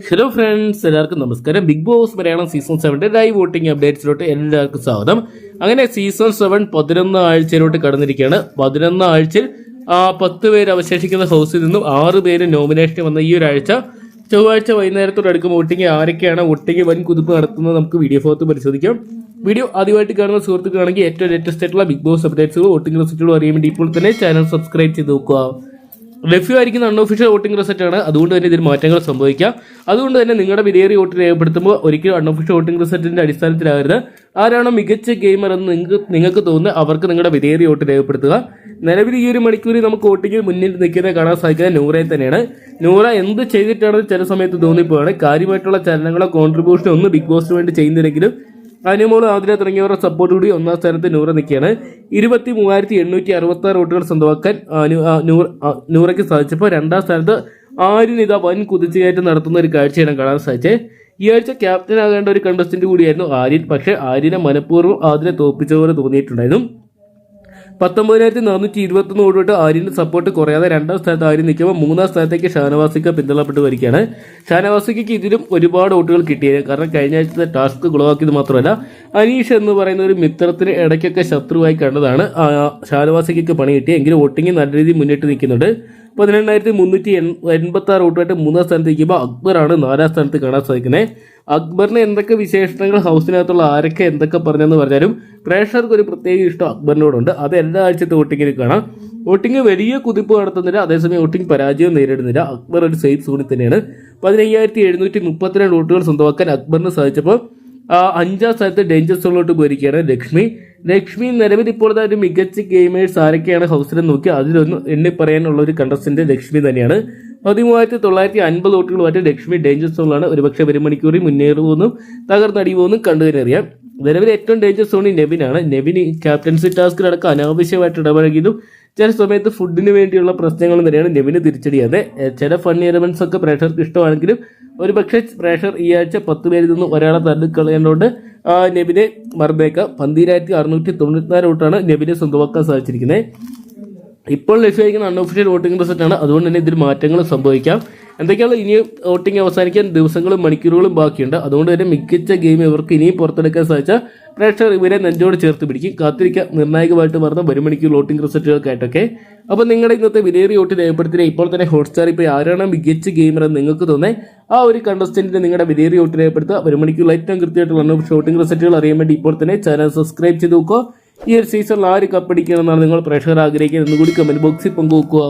Hello friends എല്ലാവർക്കും നമസ്കാരം. Bigg Boss Malayalam season സെവന്റെ ലൈവ് വോട്ടിംഗ് അപ്ഡേറ്റ്സിലോട്ട് എല്ലാവർക്കും സ്വാഗതം. അങ്ങനെ സീസൺ സെവൻ പതിനൊന്ന് ആഴ്ചയിലോട്ട് കടന്നിരിക്കുകയാണ്. പതിനൊന്ന് ആഴ്ചയിൽ പത്ത് പേര് അവശേഷിക്കുന്ന ഹൗസിൽ നിന്നും ആറ് പേര് നോമിനേഷൻ വന്ന ഈ ഒരാഴ്ച ചൊവ്വാഴ്ച വൈകുന്നേരത്തോട് അടുക്കും വോട്ടിംഗ് ആരൊക്കെയാണ് വോട്ടിംഗ് വൻ കുതിപ്പ് നടത്തുന്നത് നമുക്ക് വീഡിയോ ഫോർത്ത് പരിശോധിക്കാം. വീഡിയോ ആദ്യമായിട്ട് കാണുന്ന സുഹൃത്തുക്കളാണെങ്കിൽ ഏറ്റവും ലേറ്റസ്റ്റ് ആയിട്ടുള്ള ബിഗ് ബോസ് അപ്ഡേറ്റ്സുകൾ വോട്ടിംഗ് റിസൾട്ടുകൾ അറിയാൻ വേണ്ടി ഇപ്പോൾ തന്നെ ചാനൽ സബ്സ്ക്രൈബ് ചെയ്ത് നോക്കുക. ലഭ്യമായിരിക്കുന്ന അൺഒഫീഷ്യൽ വോട്ടിംഗ് റിസൾട്ട് ആണ്. അതുകൊണ്ട് തന്നെ ഇതിൽ മാറ്റങ്ങൾ സംഭവിക്കാം. അതുകൊണ്ട് തന്നെ നിങ്ങളുടെ വിലയേറിയ വോട്ട് രേഖപ്പെടുത്തുമ്പോൾ ഒരിക്കലും അൺഒഫീഷ്യൽ വോട്ടിംഗ് റിസൾട്ടിന്റെ അടിസ്ഥാനത്തിലാകരുത്. ആരാണോ മികച്ച ഗെയിമർ എന്ന് നിങ്ങൾക്ക് നിങ്ങൾക്ക് തോന്നുന്നത് അവർക്ക് നിങ്ങളുടെ വിലയേറിയ വോട്ട് രേഖപ്പെടുത്തുക. നിലവിൽ ഈ ഒരു മണിക്കൂറിൽ നമുക്ക് വോട്ടിങ്ങിൽ മുന്നിൽ നിൽക്കുന്നത് കാണാൻ സാധിക്കുന്നത് നൂറയെ തന്നെയാണ്. നൂറ എന്ത് ചെയ്തിട്ടാണെന്ന് ചില സമയത്ത് തോന്നിപ്പോവാണ്. കാര്യമായിട്ടുള്ള ചലനങ്ങളോ കോൺട്രിബ്യൂഷനോ ഒന്നും ബിഗ് ബോസിന് വേണ്ടി ചെയ്യുന്നില്ലെങ്കിലും അനുമോളും ആതിര തുടങ്ങിയവരുടെ സപ്പോർട്ട് കൂടി ഒന്നാം സ്ഥാനത്ത് നൂറ നിൽക്കുകയാണ്. ഇരുപത്തി മൂവായിരത്തി എണ്ണൂറ്റി അറുപത്തി ആറ് വോട്ടുകൾ സ്വന്തമാക്കാൻ നൂറയ്ക്ക് സാധിച്ചപ്പോൾ രണ്ടാം സ്ഥാനത്ത് ആര്യനിത വൻ കുതിച്ചുകയറ്റം നടത്തുന്ന ഒരു കാഴ്ചയാണ് കാണാൻ സാധിച്ചത്. ഈ ആഴ്ച ക്യാപ്റ്റൻ ആകേണ്ട ഒരു കണ്ടസ്റ്റന്റ് കൂടിയായിരുന്നു ആര്യൻ. പക്ഷേ ആര്യനെ മനഃപൂർവം അതിനെ തോപ്പിച്ച പോലെ തോന്നിയിട്ടുണ്ടായിരുന്നു. പത്തൊമ്പതിനായിരത്തി നാനൂറ്റി ഇരുപത്തൊന്ന് വോട്ട് ആര്യന്റെ സപ്പോർട്ട് കുറയാതെ രണ്ടാം സ്ഥാനത്ത് ആര്യൻ നിൽക്കുമ്പോൾ മൂന്നാം സ്ഥാനത്തേക്ക് ഷാനവാസിക്ക പിന്തള്ളപ്പെട്ട് വരികയാണ് ഷാനവാസിക്ക് ഇതിലും ഒരുപാട് വോട്ടുകൾ കിട്ടിയത് കാരണം കഴിഞ്ഞ ആഴ്ചത്തെ ടാസ്ക് കുളവാക്കിയത് മാത്രമല്ല അനീഷ് എന്ന് പറയുന്ന ഒരു മിത്രത്തിന് ഇടയ്ക്കൊക്കെ ശത്രുവായി കണ്ടതാണ് ഷാനവാസിക്ക് പണി കിട്ടിയത് എങ്കിലും വോട്ടിംഗ് നല്ല രീതിയിൽ മുന്നിട്ട് നിൽക്കുന്നുണ്ട്. പതിനെണ്ണായിരത്തി മുന്നൂറ്റി എൺപത്തി ആറ് വോട്ടുമായിട്ട് മൂന്നാം സ്ഥാനത്ത് നിൽക്കുമ്പോൾ അക്ബറാണ് നാലാം സ്ഥാനത്ത് കാണാൻ സാധിക്കുന്നത് അക്ബറിന് എന്തൊക്കെ വിശേഷണങ്ങൾ ഹൗസിനകത്തുള്ള ആരൊക്കെ എന്തൊക്കെ പറഞ്ഞെന്ന് പറഞ്ഞാലും പ്രേക്ഷകർക്ക് ഒരു പ്രത്യേക ഇഷ്ടം അക്ബറിനോടുണ്ട്. അത് എല്ലാ ആഴ്ചത്തെ വോട്ടിങ്ങിൽ കാണാം. വോട്ടിംഗ് വലിയ കുതിപ്പ് നടത്തുന്നില്ല അതേസമയം വോട്ടിംഗ് പരാജയം നേരിടുന്നില്ല. അക്ബർ ഒരു സേഫ് സോണിൽ തന്നെയാണ്. പതിനയ്യായിരത്തി എഴുന്നൂറ്റി മുപ്പത്തിരണ്ട് വോട്ടുകൾ സ്വന്തമാക്കാൻ അക്ബറിന് സാധിച്ചപ്പോൾ അഞ്ചാം സ്ഥാനത്ത് ഡേഞ്ചർ സോണിലോട്ട് പോയിരിക്കുകയാണ് ലക്ഷ്മി. ലക്ഷ്മി നിലവിൽ ഇപ്പോൾ ഒരു മികച്ച ഗെയിമേഴ്സ് ആരൊക്കെയാണ് ഹൗസിൽ നോക്കി അതിലൊന്ന് എണ്ണി പറയാനുള്ള ഒരു കണ്ടസ്റ്റന്റ് ലക്ഷ്മി തന്നെയാണ്. പതിമൂവായിരത്തി തൊള്ളായിരത്തി അൻപത് വോട്ടുകളുമായിട്ട് ലക്ഷ്മി ഡേഞ്ചർ സോണിലാണ് ഒരുപക്ഷെ ഒരു മണിക്കൂറിൽ മുന്നേറുമെന്നും തകർന്നടിയുമെന്നും കണ്ടു തന്നെ നിലവിൽ ഏറ്റവും ഡേഞ്ചർ സോണി നെവിനാണ്. നെവിൻ ക്യാപ്റ്റൻസി ടാസ്കിലടക്കം അനാവശ്യമായിട്ട് ഇടപഴകിയതും ചില സമയത്ത് ഫുഡിന് വേണ്ടിയുള്ള പ്രശ്നങ്ങളും തന്നെയാണ് നെവിന് തിരിച്ചടിയാതെ ചില ഫണ്ണി എലമെന്റ്സ് ഒക്കെ പ്രേക്ഷകർക്ക് ഇഷ്ടമാണെങ്കിലും ഒരുപക്ഷെ പ്രേക്ഷകർ ഈ ആഴ്ച പത്ത് പേരിൽ നിന്നും ഒരാളെ തള്ളിക്കളയുന്നതുകൊണ്ട് ആ, നെവിനെ മറുപേക്കാം പന്തിരായിരത്തി അറുന്നൂറ്റി തൊണ്ണൂറ്റിനാല് വോട്ടാണ് നബിനെ സ്വന്തമാക്കാൻ സാധിച്ചിരിക്കുന്നത് ഇപ്പോൾ ലഭ്യമായിരിക്കുന്ന അൺഒഫീഷ്യൽ വോട്ടിംഗ് റിസൾട്ട് ആണ് അതുകൊണ്ട് തന്നെ ഇതിൽ മാറ്റങ്ങൾ സംഭവിക്കാം. എന്തൊക്കെയാണ് ഇനി വോട്ടിംഗ് അവസാനിക്കാൻ ദിവസങ്ങളും മണിക്കൂറുകളും ബാക്കിയുണ്ട്. അതുകൊണ്ട് തന്നെ മികച്ച ഗെയിം ഇവർക്ക് ഇനിയും പുറത്തെടുക്കാൻ സാധിച്ച പ്രേക്ഷകർ ഇവരെ നെഞ്ചോട് ചേർത്ത് പിടിക്കും. കാത്തിരിക്കുക നിർണായകമായിട്ട് വരുന്ന ഒരു മണിക്കൂർ വോട്ടിംഗ് റിസൾട്ടുകൾക്കായിട്ടൊക്കെ. അപ്പോൾ നിങ്ങളുടെ ഇന്നത്തെ വിലയേറിയ വോട്ട് രേഖപ്പെടുത്തിയ ഇപ്പോൾ തന്നെ ഹോട്ട്സ്റ്റാർ ഇപ്പോൾ ആരാണ് മികച്ച ഗെയിമർ എന്ന് നിങ്ങൾക്ക് തോന്നേ ആ ഒരു കണ്ടസ്റ്റന്റിന് നിങ്ങളുടെ വിലയേറിയ വോട്ട് രേഖപ്പെടുത്തുക. ഒരു മണിക്കൂർ ഏറ്റവും കൃത്യമായിട്ടുള്ള വോട്ടിംഗ് റിസൾട്ടുകൾ അറിയാൻ വേണ്ടി ഇപ്പോൾ തന്നെ ചാനൽ സബ്സ്ക്രൈബ് ചെയ്ത് നോക്കുക. ഈ ഒരു സീസണിൽ ആര് കപ്പടിക്കണമെന്നാണ് നിങ്ങൾ പ്രേക്ഷകർ ആഗ്രഹിക്കുന്നത് എന്നുകൂടി കമന്റ് ബോക്സിൽ പങ്കുവെക്കുക.